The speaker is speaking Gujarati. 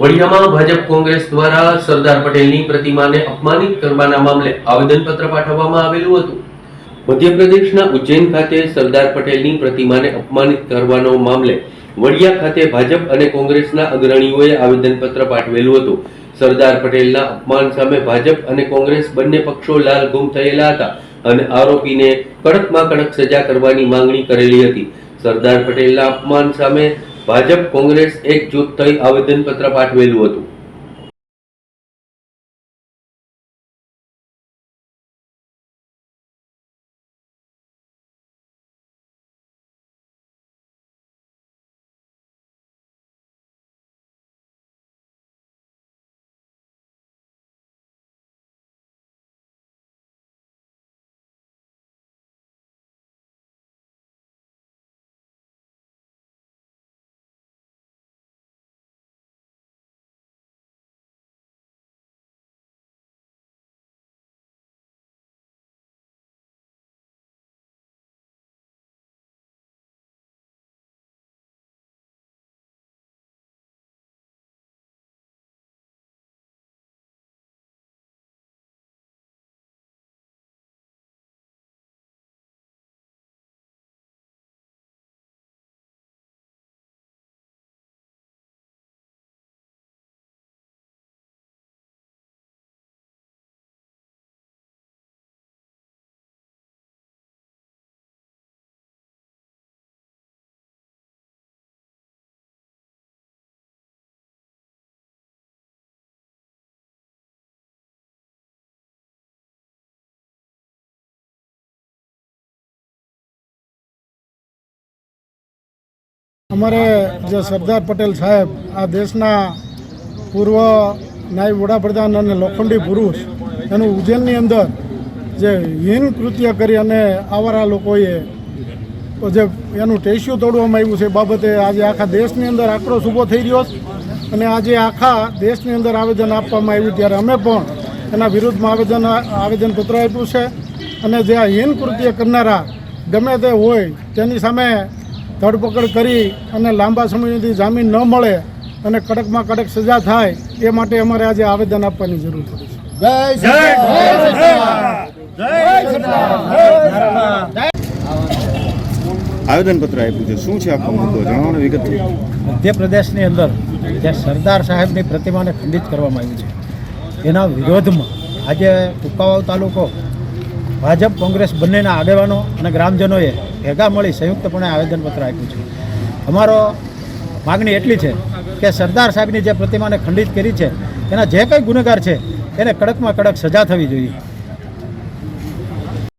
વડિયામાં ભાજપ કોંગ્રેસ દ્વારા સરદાર પટેલની પ્રતિમાને અપમાનિત કરવાના મામલે આવેદનપત્ર પાઠવવામાં આવેલું હતું. મધ્યપ્રદેશના ઉજ્જૈન ખાતે સરદાર પટેલની પ્રતિમાને અપમાનિત કરવાનો મામલે વડિયા ખાતે ભાજપ અને કોંગ્રેસના અગ્રણીઓએ આવેદનપત્ર પાઠવેલું હતું. સરદાર પટેલના અપમાન સામે ભાજપ અને કોંગ્રેસ બંને પક્ષો લાલ ગુમ થયેલા હતા અને આરોપીને કડકમાં કડક સજા કરવાની માંગણી કરેલી હતી. સરદાર પટેલના અપમાન સામે ભાજપ કોંગ્રેસ એક જૂથ થઈ આવેદનપત્ર પાઠવેલું હતું. અમારે જે સરદાર પટેલ સાહેબ, આ દેશના પૂર્વ નાયબ વડાપ્રધાન અને લોખંડી પુરુષ, એનું ઉજ્જૈનની અંદર જે હીન કૃત્ય કરી અને આવારા લોકોએ જે એનું ટેસ્યુ તોડવામાં આવ્યું છે બાબતે આજે આખા દેશની અંદર આક્રોશ ઊભો થઈ રહ્યો અને આજે આખા દેશની અંદર આવેદન આપવામાં આવ્યું ત્યારે અમે પણ એના વિરુદ્ધમાં આવેદન આવેદનપત્ર આપ્યું છે અને જે આ હીન કૃત્ય કરનારા ગમે તે હોય તેની સામે ધરપકડ કરી અને લાંબા સમય સુધી જામીન ન મળે અને કડકમાં કડક સજા થાય એ માટે અમારે આજે આવેદન આપવાની જરૂર પડી છે આવેદનપત્ર આપ્યું છે શું છે આખો મુદ્દો જણાવવાનો વિગત મધ્યપ્રદેશની અંદર જે સરદાર સાહેબની પ્રતિમાને ખંડિત કરવામાં આવી છે એના વિરોધમાં આજે કુકાવાવ તાલુકો ભાજપ, કોંગ્રેસ બંનેના આગેવાનો અને ગ્રામજનોએ ભેગા મળી સંયુક્તપણે આવેદનપત્ર આપ્યું છે. અમારો માગણી એટલી છે કે સરદાર સાહેબની જે પ્રતિમાને ખંડિત કરી છે એના જે કંઈ ગુનેગાર છે એને કડકમાં કડક સજા થવી જોઈએ.